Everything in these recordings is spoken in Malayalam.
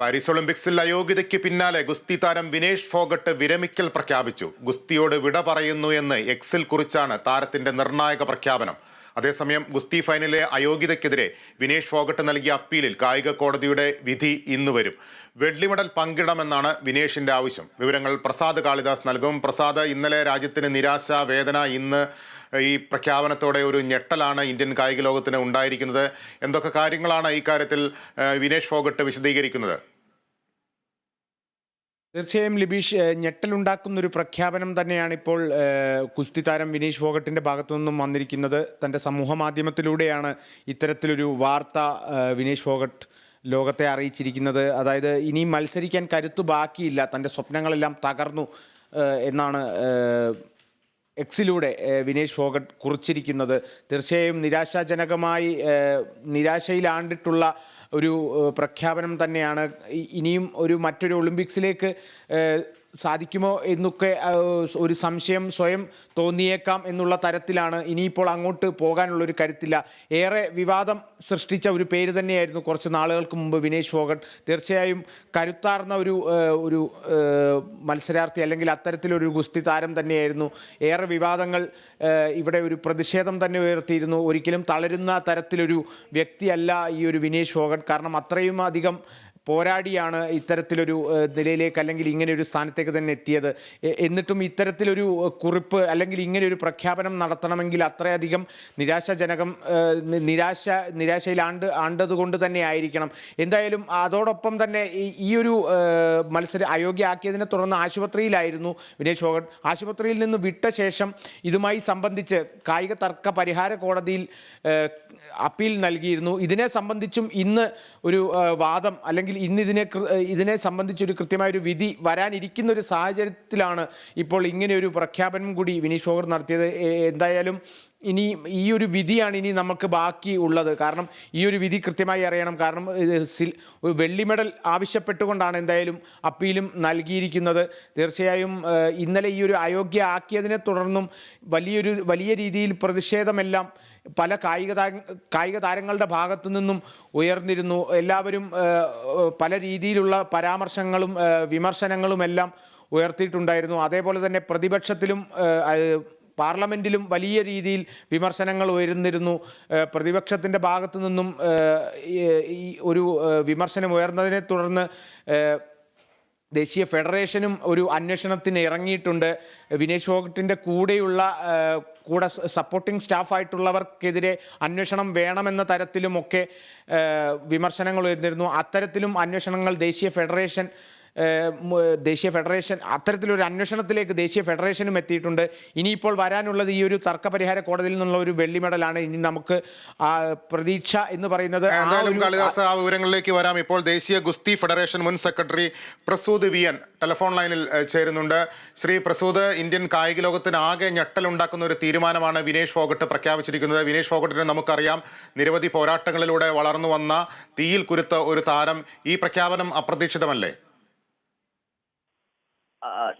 പാരീസ് ഒളിമ്പിക്സിൽ അയോഗ്യതയ്ക്ക് പിന്നാലെ ഗുസ്തി താരം വിനേഷ് ഫോഗട്ട് വിരമിക്കൽ പ്രഖ്യാപിച്ചു. ഗുസ്തിയോട് വിട പറയുന്നു എന്ന് എക്സിൽ കുറിച്ചാണ് താരത്തിന്റെ നിർണായക പ്രഖ്യാപനം. അതേസമയം ഗുസ്തി ഫൈനലിലെ അയോഗ്യതയ്ക്കെതിരെ വിനേഷ് ഫോഗട്ട് നൽകിയ അപ്പീലിൽ കായിക കോടതിയുടെ വിധി ഇന്ന് വരും. വെള്ളി മെഡൽ പങ്കിടണമെന്നാണ് വിനേഷിന്റെ ആവശ്യം. വിവരങ്ങൾ പ്രസാദ് കാളിദാസ് നൽകും. പ്രസാദ് ഇന്നലെ രാജ്യത്തിന് നിരാശ വേദന ഇന്ന് ഈ പ്രഖ്യാപനത്തോടെ ഒരു ഞെട്ടലാണ് ഇന്ത്യൻ കായിക ലോകത്തിന് ഉണ്ടായിരിക്കുന്നത്. എന്തൊക്കെ കാര്യങ്ങളാണ് ഈ കാര്യത്തിൽ വിനേഷ് ഫോഗട്ട് വിശദീകരിക്കുന്നത്? തീർച്ചയായും ലിബീഷ് ഞെട്ടലുണ്ടാക്കുന്ന ഒരു പ്രഖ്യാപനം തന്നെയാണ് ഇപ്പോൾ കുസ്തി താരം വിനീഷ് ഫോഗട്ടിന്റെ ഭാഗത്തു നിന്നും വന്നിരിക്കുന്നത്. തന്റെ സമൂഹ മാധ്യമത്തിലൂടെയാണ് ഇത്തരത്തിലൊരു വാർത്ത വിനീഷ് ഫോഗട്ട് ലോകത്തെ അറിയിച്ചിരിക്കുന്നത്. അതായത് ഇനി മത്സരിക്കാൻ കരുത്തു ബാക്കിയില്ല. തന്റെ സ്വപ്നങ്ങളെല്ലാം തകർന്നു എന്നാണ് എക്സിലൂടെ വിനേഷ് ഫോഗട്ട് കുറിച്ചിരിക്കുന്നത്. തീർച്ചയായും നിരാശാജനകമായി നിരാശയിലാണ്ടിട്ടുള്ള ഒരു പ്രഖ്യാപനം തന്നെയാണ്. ഇനിയും ഒരു മറ്റൊരു ഒളിമ്പിക്സിലേക്ക് സാധിക്കുമോ എന്നൊക്കെ ഒരു സംശയം സ്വയം തോന്നിയേക്കാം എന്നുള്ള തരത്തിലാണ് ഇനിയിപ്പോൾ അങ്ങോട്ട് പോകാനുള്ള ഒരു കരുത്തില്ല. ഏറെ വിവാദം സൃഷ്ടിച്ച ഒരു പേര് തന്നെയായിരുന്നു കുറച്ച് നാളുകൾക്ക് മുമ്പ് വിനേഷ് ഫോഗട്ട്. തീർച്ചയായും കരുത്താർന്ന ഒരു ഒരു മത്സരാർത്ഥി അല്ലെങ്കിൽ അത്തരത്തിലൊരു ഗുസ്തി താരം തന്നെയായിരുന്നു. ഏറെ വിവാദങ്ങൾ ഇവിടെ ഒരു പ്രതിഷേധം തന്നെ ഉയർത്തിയിരുന്നു. ഒരിക്കലും തളരുന്ന തരത്തിലൊരു വ്യക്തിയല്ല ഈ ഒരു വിനേഷ് ഫോഗട്ട്. കാരണം അത്രയും അധികം പോരാടിയാണ് ഇത്തരത്തിലൊരു നിലയിലേക്ക് അല്ലെങ്കിൽ ഇങ്ങനെ ഒരു സ്ഥാനത്തേക്ക് തന്നെ എത്തിയത്. എന്നിട്ടും ഇത്തരത്തിലൊരു കുറിപ്പ് അല്ലെങ്കിൽ ഇങ്ങനെ ഒരു പ്രഖ്യാപനം നടത്തണമെങ്കിൽ അത്രയധികം നിരാശാജനകം നിരാശ നിരാശയിൽ ആണ്ട് ആണ്ടത് കൊണ്ട് തന്നെ ആയിരിക്കണം. എന്തായാലും അതോടൊപ്പം തന്നെ ഈ- ഒരു മത്സരം അയോഗ്യമാക്കിയതിനെ തുടർന്ന് ആശുപത്രിയിലായിരുന്നു വിനേഷ് ഫോഗട്ട് ആശുപത്രിയിൽ നിന്ന് വിട്ട ശേഷം ഇതുമായി സംബന്ധിച്ച് കായിക തർക്ക പരിഹാര കോടതിയിൽ അപ്പീൽ നൽകിയിരുന്നു. ഇതിനെ സംബന്ധിച്ചും ഇന്ന് ഒരു വാദം അല്ലെങ്കിൽ ഇന്ന് ഇതിനെ ഇതിനെ സംബന്ധിച്ചൊരു കൃത്യമായൊരു വിധി വരാനിരിക്കുന്ന ഒരു സാഹചര്യത്തിലാണ് ഇപ്പോൾ ഇങ്ങനെ ഒരു പ്രഖ്യാപനം കൂടി വിനീഷ് ഫോഗർ നടത്തിയത്. എന്തായാലും ഇനി ഈ ഒരു വിധിയാണ് ഇനി നമുക്ക് ബാക്കി ഉള്ളത്. കാരണം ഈ ഒരു വിധി കൃത്യമായി അറിയണം. കാരണം വെള്ളി മെഡൽ ആവശ്യപ്പെട്ടുകൊണ്ടാണ് എന്തായാലും അപ്പീലും നൽകിയിരിക്കുന്നത്. തീർച്ചയായും ഇന്നലെ ഈ ഒരു അയോഗ്യ ആക്കിയതിനെ തുടർന്നും വലിയൊരു വലിയ രീതിയിൽ പ്രതിഷേധമെല്ലാം പല കായിക കായിക താരങ്ങളുടെ ഭാഗത്തു നിന്നും ഉയർന്നിരുന്നു. എല്ലാവരും പല രീതിയിലുള്ള പരാമർശങ്ങളും വിമർശനങ്ങളുമെല്ലാം ഉയർത്തിയിട്ടുണ്ടായിരുന്നു. അതേപോലെ തന്നെ പ്രതിപക്ഷത്തിലും പാർലമെന്റിലും വലിയ രീതിയിൽ വിമർശനങ്ങൾ ഉയർന്നിരുന്നു. പ്രതിപക്ഷത്തിന്റെ ഭാഗത്തു നിന്നും ഈ- ഒരു വിമർശനം ഉയർന്നതിനെ തുടർന്ന് ദേശീയ ഫെഡറേഷനും ഒരു അന്വേഷണത്തിന് ഇറങ്ങിയിട്ടുണ്ട്. വിനേഷ് ഫോഗട്ടിന്റെ കൂടെയുള്ള കൂടെ സപ്പോർട്ടിംഗ് സ്റ്റാഫായിട്ടുള്ളവർക്കെതിരെ അന്വേഷണം വേണമെന്ന തരത്തിലുമൊക്കെ വിമർശനങ്ങൾ ഉയർന്നിരുന്നു. അത്തരത്തിലും അന്വേഷണങ്ങൾ ദേശീയ ഫെഡറേഷൻ ദേശീയ ഫെഡറേഷൻ അത്തരത്തിലൊരു അന്വേഷണത്തിലേക്ക് ദേശീയ ഫെഡറേഷനും എത്തിയിട്ടുണ്ട്. ഇനിയിപ്പോൾ വരാനുള്ളത് ഈ ഒരു തർക്ക പരിഹാര കോടതിയിൽ നിന്നുള്ള ഒരു വെള്ളി മെഡലാണ് ഇനി നമുക്ക് പ്രതീക്ഷ എന്ന് പറയുന്നത്. കാളിദാസ് ആ വിവരങ്ങളിലേക്ക് വരാം. ഇപ്പോൾ ദേശീയ ഗുസ്തി ഫെഡറേഷൻ മുൻ secretary Prasood V N telephone ലൈനിൽ ചേരുന്നുണ്ട്. ശ്രീ പ്രസൂദ് ഇന്ത്യൻ കായിക ലോകത്തിന് ആകെ ഞെട്ടലുണ്ടാക്കുന്ന ഒരു തീരുമാനമാണ് വിനേഷ് ഫോഗട്ട് പ്രഖ്യാപിച്ചിരിക്കുന്നത്. വിനേഷ് ഫോഗട്ടിനെ നമുക്കറിയാം. നിരവധി പോരാട്ടങ്ങളിലൂടെ വളർന്നു വന്ന തീയിൽ കുരുത്ത ഒരു താരം ഈ പ്രഖ്യാപനം അപ്രതീക്ഷിതമല്ലേ?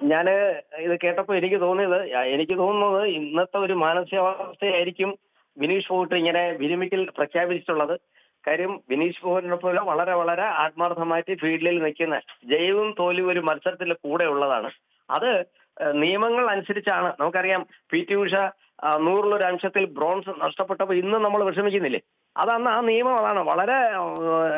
ഞാൻ ഇത് കേട്ടപ്പോൾ എനിക്ക് തോന്നിയത് എനിക്ക് തോന്നുന്നത് ഇന്നത്തെ ഒരു മാനസികാവസ്ഥയായിരിക്കും വിനീഷ് ഫോഗട്ട് ഇങ്ങനെ വിരമിക്കൽ പ്രഖ്യാപിച്ചിട്ടുള്ളത്. കാര്യം വിനീഷ് ഫോഗട്ടിനെ പോലെ വളരെ വളരെ ആത്മാർത്ഥമായിട്ട് ഫീൽഡിൽ നിൽക്കുന്ന ജയവും തോൽവിയും ഒരു മത്സരത്തിൽ കൂടെ ഉള്ളതാണ്. അത് നിയമങ്ങൾ അനുസരിച്ചാണ്. നമുക്കറിയാം പി ടി ഉഷ നൂറിലൊരു അംശത്തിൽ ബ്രോൺസ് നഷ്ടപ്പെട്ടപ്പോൾ ഇന്ന് നമ്മൾ വിഷമിക്കുന്നില്ലേ? അതന്ന് ആ നിയമം അതാണ്. വളരെ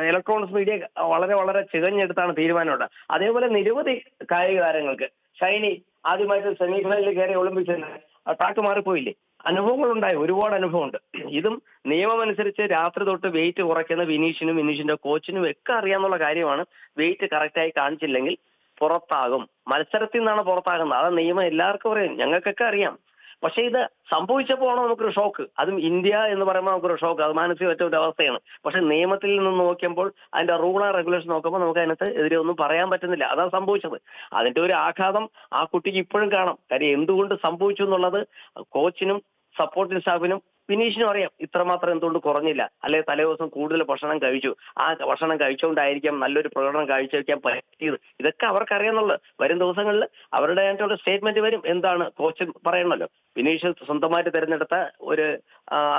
ഇലക്ട്രോണിക്സ് മീഡിയ വളരെ വളരെ ചികഞ്ഞെടുത്താണ് തീരുമാനമുണ്ട്. അതേപോലെ നിരവധി കായിക താരങ്ങൾക്ക് ഷൈനി ആദ്യമായിട്ട് സെമി ഫൈനലിൽ കയറി ഒളിമ്പിക്സിൽ ട്രാക്ക് മാറിപ്പോയില്ലേ? അനുഭവങ്ങൾ ഉണ്ടായി ഒരുപാട് അനുഭവമുണ്ട്. ഇതും നിയമമനുസരിച്ച് രാത്രി തൊട്ട് വെയിറ്റ് കുറയ്ക്കുന്ന വിനീഷിനും വിനീഷിന്റെ കോച്ചിനും ഒക്കെ അറിയാന്നുള്ള കാര്യമാണ് വെയിറ്റ് കറക്റ്റായി കാണിച്ചില്ലെങ്കിൽ പുറത്താകും. മത്സരത്തിൽ നിന്നാണ് പുറത്താകുന്നത്. അത് നിയമം എല്ലാവർക്കും അറിയാം. ഞങ്ങൾക്കൊക്കെ അറിയാം. പക്ഷെ ഇത് സംഭവിച്ചപ്പോഴാണ് നമുക്കൊരു ഷോക്ക്? അതും ഇന്ത്യ എന്ന് പറയുമ്പോൾ നമുക്കൊരു ഷോക്ക്. അത് മാനസിക മാനസികമായിട്ട് ഒരു അവസ്ഥയാണ്. പക്ഷെ നിയമത്തിൽ നിന്ന് നോക്കുമ്പോൾ അതിന്റെ റൂൾ റെഗുലേഷൻ നോക്കുമ്പോൾ നമുക്ക് അതിനകത്ത് എതിരെ ഒന്നും പറയാൻ പറ്റുന്നില്ല. അതാണ് സംഭവിച്ചത്. അതിന്റെ ഒരു ആഘാതം ആ കുട്ടിക്ക് ഇപ്പോഴും കാണാം. കാര്യം എന്തുകൊണ്ട് സംഭവിച്ചു എന്നുള്ളത് കോച്ചിനും സപ്പോർട്ടിംഗ് സ്റ്റാഫിനും വിനീഷിനും അറിയാം ഇത്രമാത്രം എന്തുകൊണ്ട് കുറഞ്ഞില്ല. അല്ലെ തലേ ദിവസം കൂടുതൽ ഭക്ഷണം കഴിച്ചു. ആ ഭക്ഷണം കഴിച്ചുകൊണ്ടായിരിക്കാം നല്ലൊരു പ്രകടനം കാഴ്ചവെക്കാൻ പറ്റിയത്. ഇതൊക്കെ അവർക്ക് അറിയാന്നുള്ളത് വരും ദിവസങ്ങളിൽ അവരുടെ സ്റ്റേറ്റ്മെന്റ് വരും. എന്താണ് കോച്ച് പറയണമല്ലോ. വിനീഷ് സ്വന്തമായിട്ട് തിരഞ്ഞെടുത്ത ഒരു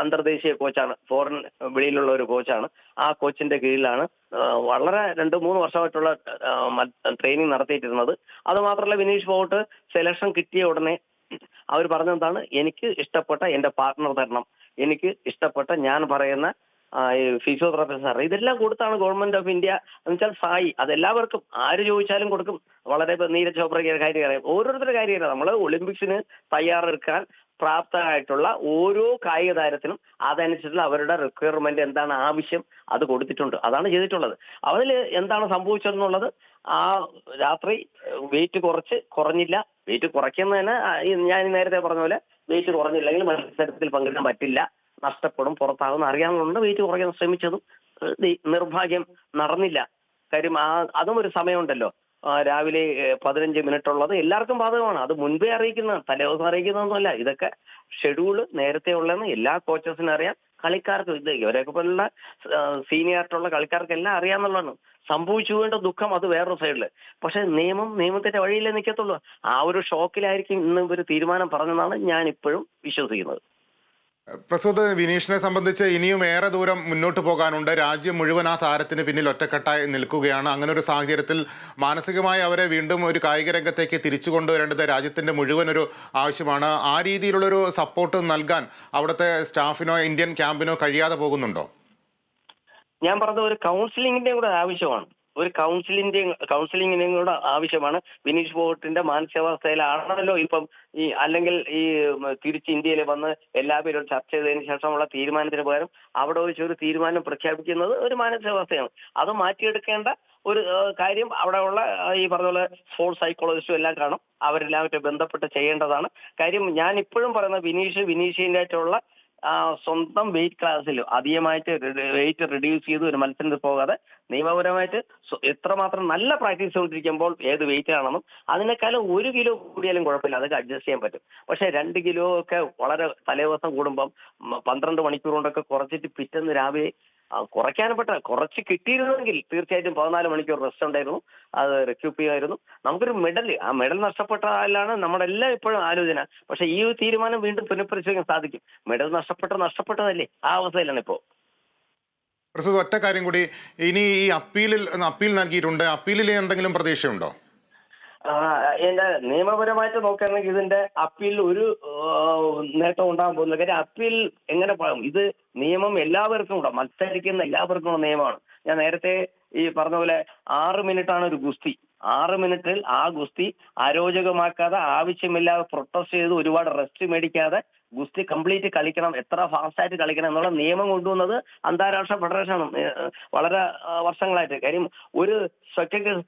അന്തർദേശീയ കോച്ചാണ് ഫോറിൻ വെളിയിലുള്ള ഒരു കോച്ചാണ് ആ കോച്ചിന്റെ കീഴിലാണ് വളരെ രണ്ട് മൂന്ന് വർഷമായിട്ടുള്ള ട്രെയിനിങ് നടത്തിയിട്ടിരുന്നത്. അത് മാത്രമല്ല വിനീഷ് ഫോർട്ട് സെലക്ഷൻ കിട്ടിയ ഉടനെ അവർ പറഞ്ഞെന്താണ്? എനിക്ക് ഇഷ്ടപ്പെട്ട എന്റെ പാർട്ട്ണർ തരണം. എനിക്ക് ഇഷ്ടപ്പെട്ട ഞാൻ പറയുന്ന ഫിസിയോതെറാപ്പിസ്റ്റ് സാർ ഇതെല്ലാം കൊടുത്താണ് ഗവൺമെന്റ് ഓഫ് ഇന്ത്യ എന്ന് വെച്ചാൽ സായി. അതെല്ലാവർക്കും ആര് ചോദിച്ചാലും കൊടുക്കും. വളരെ നീരജ് ചോപ്രയുടെ കാര്യം അറിയാം ഓരോരുത്തരുടെ കാര്യം നമ്മൾ ഒളിമ്പിക്സിന് തയ്യാറെടുക്കാൻ പ്രാപ്തരായിട്ടുള്ള ഓരോ കായിക താരത്തിനും അതനുസരിച്ചുള്ള അവരുടെ റിക്വയർമെന്റ് എന്താണ് ആവശ്യം അത് കൊടുത്തിട്ടുണ്ട്. അതാണ് ചെയ്തിട്ടുള്ളത്. അതിൽ എന്താണ് സംഭവിച്ചതെന്നുള്ളത് ആ രാത്രി വെയിറ്റ് കുറച്ച് കുറഞ്ഞില്ല. വെയിറ്റ് കുറയ്ക്കുന്നതിന് ഞാൻ നേരത്തെ പറഞ്ഞ പോലെ വെയിറ്റ് കുറഞ്ഞില്ലെങ്കിൽ മത്സരത്തിൽ പങ്കെടുക്കാൻ പറ്റില്ല. നഷ്ടപ്പെടും പുറത്താകും അറിയാവുന്നതുകൊണ്ട് വെയിറ്റ് കുറയ്ക്കാൻ ശ്രമിച്ചതും നിർഭാഗ്യം നടന്നില്ല. കാര്യം ആ അതും ഒരു സമയമുണ്ടല്ലോ. രാവിലെ പതിനഞ്ച് മിനിറ്റ് ഉള്ളത് എല്ലാവർക്കും ബാധകമാണ്. അത് മുൻപേ അറിയിക്കുന്ന തലേദിവസം അറിയിക്കുന്നതൊന്നുമല്ല. ഇതൊക്കെ ഷെഡ്യൂൾ നേരത്തെ ഉള്ളതെന്ന് എല്ലാ കോച്ചസിനും അറിയാം. കളിക്കാർക്കും ഇത് ഇവരെയൊക്കെ പോലുള്ള സീനിയർ ആയിട്ടുള്ള കളിക്കാർക്കെല്ലാം അറിയാന്നുള്ളതാണ്. സംഭവിച്ചു വേണ്ട ദുഃഖം അത് വേറൊരു സൈഡിൽ പക്ഷെ നിയമം നിയമത്തിന്റെ വഴിയിലേ നിൽക്കത്തുള്ളൂ ആ ഒരു ഷോക്കിലായിരിക്കും ഇന്ന് ഒരു തീരുമാനം പറഞ്ഞതെന്നാണ് ഞാൻ ഇപ്പോഴും വിശ്വസിക്കുന്നത്. പ്രസൂത് വിനീഷിനെ സംബന്ധിച്ച് ഇനിയും ഏറെ ദൂരം മുന്നോട്ട് പോകാനുണ്ട്. രാജ്യം മുഴുവൻ ആ താരത്തിന് പിന്നിൽ ഒറ്റക്കെട്ടായി നിൽക്കുകയാണ്. അങ്ങനെ ഒരു സാഹചര്യത്തിൽ മാനസികമായി അവരെ വീണ്ടും ഒരു കായിക രംഗത്തേക്ക് തിരിച്ചു കൊണ്ടുവരേണ്ടത് രാജ്യത്തിന്റെ മുഴുവൻ ഒരു ആവശ്യമാണ്. ആ രീതിയിലുള്ളൊരു സപ്പോർട്ട് നൽകാൻ അവിടുത്തെ സ്റ്റാഫിനോ ഇന്ത്യൻ ക്യാമ്പിനോ കഴിയാതെ പോകുന്നുണ്ടോ? ഞാൻ പറഞ്ഞത് ഒരു കൗൺസിലിംഗിന്റെ കൂടെ ആവശ്യമാണ്. ഒരു കൗൺസിലിന്റെ കൗൺസിലിംഗിന്റെയും കൂടെ ആവശ്യമാണ്. വിനീഷ് ഫോർട്ടിന്റെ മാനസികാവസ്ഥയിലാണല്ലോ ഇപ്പം ഈ അല്ലെങ്കിൽ ഈ തിരിച്ച് ഇന്ത്യയിൽ വന്ന് എല്ലാവരും ചർച്ച ചെയ്തതിന് ശേഷമുള്ള തീരുമാനത്തിന് പകരം അവിടെ വെച്ച് ഒരു തീരുമാനം പ്രഖ്യാപിക്കുന്നത് ഒരു മാനസികാവസ്ഥയാണ്. അത് മാറ്റിയെടുക്കേണ്ട ഒരു കാര്യം അവിടെ ഉള്ള ഈ പറഞ്ഞ പോലെ സ്പോർട്സ് സൈക്കോളജിസ്റ്റും എല്ലാം കാണും. അവരെല്ലാവരും ബന്ധപ്പെട്ട് ചെയ്യേണ്ടതാണ്. കാര്യം ഞാൻ ഇപ്പോഴും പറയുന്ന വിനീഷ് വിനീഷിന്റെ ആയിട്ടുള്ള സ്വന്തം വെയിറ്റ് ക്ലാസ്സിൽ അധികമായിട്ട് വെയിറ്റ് റിഡ്യൂസ് ചെയ്ത് ഒരു മത്സരത്തിൽ പോകാതെ നിയമപരമായിട്ട് എത്രമാത്രം നല്ല പ്രാക്ടീസ് കൊണ്ടിരിക്കുമ്പോൾ ഏത് വെയിറ്റ് ആണെന്നും അതിനേക്കാളും ഒരു കിലോ കൂടിയാലും കുഴപ്പമില്ല. അതൊക്കെ അഡ്ജസ്റ്റ് ചെയ്യാൻ പറ്റും. പക്ഷെ രണ്ട് കിലോ ഒക്കെ വളരെ തലേദിവസം കൂടുമ്പം പന്ത്രണ്ട് മണിക്കൂർ കൊണ്ടൊക്കെ കുറച്ചിട്ട് പിറ്റേന്ന് രാവിലെ കുറയ്ക്കാൻ പറ്റ കുറച്ച് കിട്ടിയിരുന്നെങ്കിൽ തീർച്ചയായിട്ടും പതിനാല് മണിക്കൂർ റെസ്റ്റ് ഉണ്ടായിരുന്നു. അത് റെക്യൂപ്പ് ചെയ്യുമായിരുന്നു നമുക്കൊരു മെഡൽ ആ മെഡൽ നഷ്ടപ്പെട്ടാലാണ് നമ്മുടെ എല്ലാം ഇപ്പോഴും ആലോചന. പക്ഷെ ഈ ഒരു തീരുമാനം വീണ്ടും പുനഃപരിശോധിക്കാൻ സാധിക്കും. മെഡൽ നഷ്ടപ്പെട്ട നഷ്ടപ്പെട്ടതല്ലേ? ആ അവസ്ഥയിലാണ് ഇപ്പോൾ പ്രസൂത് ഒറ്റ കാര്യം കൂടി. ഇനി ഈ അപ്പീലിൽ അപ്പീൽ നൽകിയിട്ടുണ്ട്. അപ്പീലിൽ എന്തെങ്കിലും പ്രതീക്ഷയുണ്ടോ? എന്റെ നിയമപരമായിട്ട് നോക്കുകയാണെങ്കിൽ ഇതിന്റെ അപ്പീൽ ഒരു നേട്ടം ഉണ്ടാകാൻ പോകുന്നില്ല. കാര്യം അപ്പീൽ എങ്ങനെ ഇത് നിയമം എല്ലാവർക്കും കൂടെ മത്സരിക്കുന്ന എല്ലാവർക്കും നിയമമാണ്. ഞാൻ നേരത്തെ ഈ പറഞ്ഞ പോലെ ആറ് മിനിറ്റ് ആണ് ഒരു ഗുസ്തി. ആറ് മിനിറ്റിൽ ആ ഗുസ്തി അരോചകമാക്കാതെ ആവശ്യമില്ലാതെ പ്രൊട്ടസ്റ്റ് ചെയ്ത് ഒരുപാട് റെസ്റ്റ് മേടിക്കാതെ ഗുസ്തി കംപ്ലീറ്റ് കളിക്കണം എത്ര ഫാസ്റ്റ് ആയിട്ട് കളിക്കണം എന്നുള്ള നിയമം കൊണ്ടുവന്നത് അന്താരാഷ്ട്ര ഫെഡറേഷനാണ് വളരെ വർഷങ്ങളായിട്ട്. കാര്യം ഒരു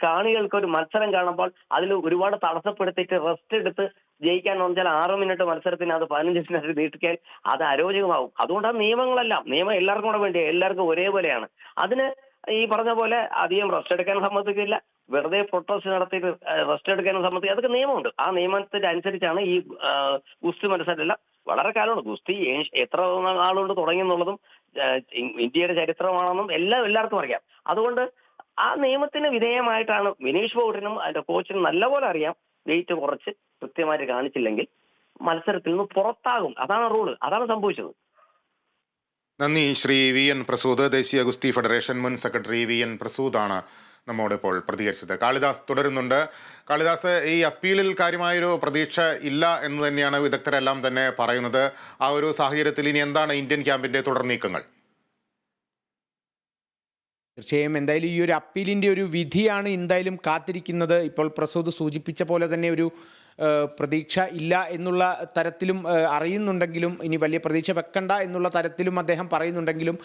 കാണികൾക്ക് ഒരു മത്സരം കാണുമ്പോൾ അതിൽ ഒരുപാട് തടസ്സപ്പെടുത്തിയിട്ട് റെസ്റ്റ് എടുത്ത് ജയിക്കാൻ വെച്ചാൽ ആറ് മിനിറ്റ് മത്സരത്തിന് അത് പതിനഞ്ച് മിനിറ്റ് നീട്ടിക്കാൻ അത് അരോചകമാവും. അതുകൊണ്ടാണ് നിയമങ്ങളെല്ലാം നിയമം എല്ലാവർക്കും കൂടെ വേണ്ടി എല്ലാവർക്കും ഒരേപോലെയാണ്. അതിന് ഈ പറഞ്ഞ പോലെ അധികം റെസ്റ്റ് എടുക്കാൻ സമ്മതിക്കില്ല. വെറുതെ പ്രൊട്ടസ്റ്റ് നടത്തി റെസ്റ്റ് എടുക്കാനും സംബന്ധിച്ച് അതൊക്കെ നിയമമുണ്ട്. ആ നിയമത്തിന്റെ അനുസരിച്ചാണ് ഈ ഗുസ്തി മത്സരമെല്ലാം വളരെ കാലമാണ്. ഗുസ്തി എത്ര നാളുകൊണ്ട് തുടങ്ങി എന്നുള്ളതും ഇന്ത്യയുടെ ചരിത്രമാണെന്നും എല്ലാം എല്ലാവർക്കും അറിയാം. അതുകൊണ്ട് ആ നിയമത്തിന് വിധേയമായിട്ടാണ് വിനീഷ് ബോട്ടിനും അതിന്റെ കോച്ചിനും നല്ലപോലെ അറിയാം. വെയിറ്റ് കുറച്ച് കൃത്യമായിട്ട് കാണിച്ചില്ലെങ്കിൽ മത്സരത്തിൽ നിന്ന് പുറത്താകും. അതാണ് റൂൾ. അതാണ് സംഭവിച്ചത്. നന്ദി. ശ്രീ വി എൻ പ്രസൂദ് ദേശീയ ഗുസ്തി ഫെഡറേഷൻ മുൻ സെക്രട്ടറി വി എൻ പ്രസൂദാണ് നമ്മോട് ഇപ്പോൾ പ്രതികരിച്ചത്. കാളിദാസ് തുടരുന്നുണ്ട്. കാളിദാസ് ഈ അപ്പീലിൽ കാര്യമായൊരു പ്രതീക്ഷ ഇല്ല എന്ന് തന്നെയാണ് വിദഗ്ധരെല്ലാം തന്നെ പറയുന്നത്. ആ ഒരു സാഹചര്യത്തിൽ ഇനി എന്താണ് ഇന്ത്യൻ ക്യാമ്പിന്റെ തുടർ നീക്കങ്ങൾ? തീർച്ചയായും. എന്തായാലും ഈ ഒരു അപ്പീലിന്റെ ഒരു വിധിയാണ് എന്തായാലും കാത്തിരിക്കുന്നത്. ഇപ്പോൾ പ്രസൂദ് സൂചിപ്പിച്ച പോലെ തന്നെ ഒരു പ്രതീക്ഷ ഇല്ല എന്നുള്ള തരത്തിലും അറിയുന്നുണ്ടെങ്കിലും ഇനി വലിയ പ്രതീക്ഷ വെക്കണ്ട എന്നുള്ള തരത്തിലും അദ്ദേഹം പറയുന്നുണ്ടെങ്കിലും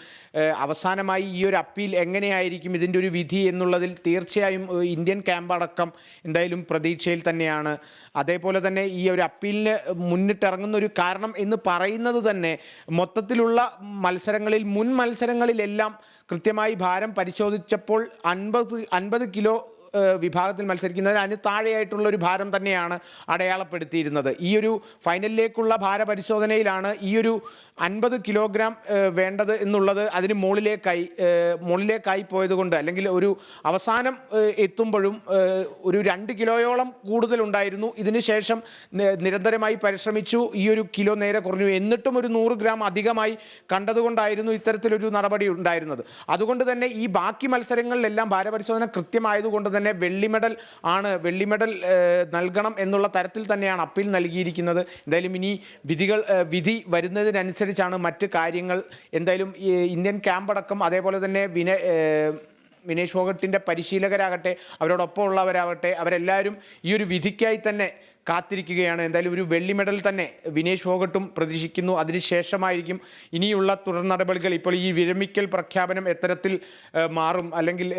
അവസാനമായി ഈ ഒരു അപ്പീൽ എങ്ങനെയായിരിക്കും ഇതിന്റെ ഒരു വിധി എന്നുള്ളതിൽ തീർച്ചയായും ഇന്ത്യൻ ക്യാമ്പ് അടക്കം എന്തായാലും പ്രതീക്ഷയിൽ തന്നെയാണ്. അതേപോലെ തന്നെ ഈ ഒരു അപ്പീലിന് മുന്നിട്ടിറങ്ങുന്ന ഒരു കാരണം എന്ന് പറയുന്നത് തന്നെ മൊത്തത്തിലുള്ള മത്സരങ്ങളിൽ മുൻ മത്സരങ്ങളിലെല്ലാം കൃത്യമായി ഭാരം പരിശോധിച്ചപ്പോൾ അൻപത് അൻപത് കിലോ വിഭാഗത്തിൽ മത്സരിക്കുന്നതിന് അതിന് താഴെയായിട്ടുള്ള ഒരു ഭാരം തന്നെയാണ് അടയാളപ്പെടുത്തിയിരുന്നത്. ഈ ഒരു ഫൈനലിലേക്കുള്ള ഭാരപരിശോധനയിലാണ് ഈ ഒരു അൻപത് കിലോഗ്രാം വേണ്ടത് എന്നുള്ളത് അതിന് മുകളിലേക്കായി മുകളിലേക്കായി പോയതുകൊണ്ട് അല്ലെങ്കിൽ ഒരു അവസാനം എത്തുമ്പോഴും ഒരു രണ്ട് കിലോയോളം കൂടുതലുണ്ടായിരുന്നു. ഇതിന് ശേഷം നി- നിരന്തരമായി പരിശ്രമിച്ചു. ഈ ഒരു കിലോ നേരെ കുറഞ്ഞു. എന്നിട്ടും ഒരു നൂറ് ഗ്രാം അധികമായി കണ്ടതുകൊണ്ടായിരുന്നു ഇത്തരത്തിലൊരു നടപടി ഉണ്ടായിരുന്നത്. അതുകൊണ്ട് തന്നെ ഈ ബാക്കി മത്സരങ്ങളിലെല്ലാം ഭാരപരിശോധന കൃത്യമായതുകൊണ്ട് തന്നെ വെള്ളി മെഡൽ ആണ്. വെള്ളി മെഡൽ നൽകണം എന്നുള്ള തരത്തിൽ തന്നെയാണ് അപ്പീൽ നൽകിയിരിക്കുന്നത്. എന്തായാലും ഇനി വിധികൾ വിധി വരുന്നതിനനുസരിച്ചാണ് മറ്റ് കാര്യങ്ങൾ. എന്തായാലും ഇന്ത്യൻ ക്യാമ്പടക്കം അതേപോലെ തന്നെ വിന വിനേഷ് ഫോഗട്ടിന്റെ പരിശീലകരാകട്ടെ അവരോടൊപ്പം ഉള്ളവരാകട്ടെ അവരെല്ലാവരും ഈ ഒരു വിധിക്കായി തന്നെ കാത്തിരിക്കുകയാണ്. എന്തായാലും ഒരു വെള്ളി മെഡൽ തന്നെ വിനേഷ് ഫോഗട്ടും പ്രതീക്ഷിക്കുന്നു. അതിനുശേഷമായിരിക്കും ഇനിയുള്ള തുടർ നടപടികൾ. ഇപ്പോൾ ഈ വിരമിക്കൽ പ്രഖ്യാപനം എത്തരത്തിൽ മാറും. അല്ലെങ്കിൽ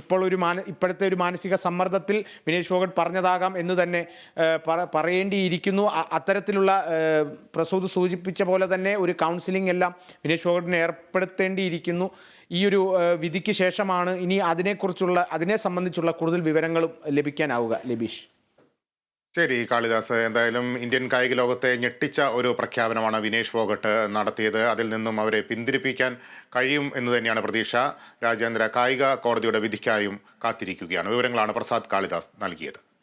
ഇപ്പോൾ ഒരു മാന ഇപ്പോഴത്തെ ഒരു മാനസിക സമ്മർദ്ദത്തിൽ വിനേഷ് ഫോഗട്ട് പറഞ്ഞതാകാം എന്ന് തന്നെ പറയേണ്ടിയിരിക്കുന്നു. അത്തരത്തിലുള്ള പ്രസൂത് സൂചിപ്പിച്ച പോലെ തന്നെ ഒരു കൗൺസിലിംഗ് എല്ലാം വിനേഷ് ഫോഗട്ടിനെ ഏർപ്പെടുത്തേണ്ടിയിരിക്കുന്നു. ഈ ഒരു വിധിക്ക് ശേഷമാണ് ഇനി അതിനെക്കുറിച്ചുള്ള അതിനെ സംബന്ധിച്ചുള്ള കൂടുതൽ വിവരങ്ങളും ലഭിക്കാനാവുക. ലബീഷ്. ശരി കാളിദാസ്. എന്തായാലും ഇന്ത്യൻ കായിക ലോകത്തെ ഞെട്ടിച്ച ഒരു പ്രഖ്യാപനമാണ് വിനേഷ് ഫോഗട്ട് നടത്തിയത്. അതിൽ നിന്നും അവരെ പിന്തിരിപ്പിക്കാൻ കഴിയും എന്ന് തന്നെയാണ് പ്രതീക്ഷ. രാജ്യാന്തര കായിക കോടതിയുടെ വിധിക്കായും കാത്തിരിക്കുകയാണ്. വിവരങ്ങളാണ് പ്രസാദ് കാളിദാസ് നൽകിയത്.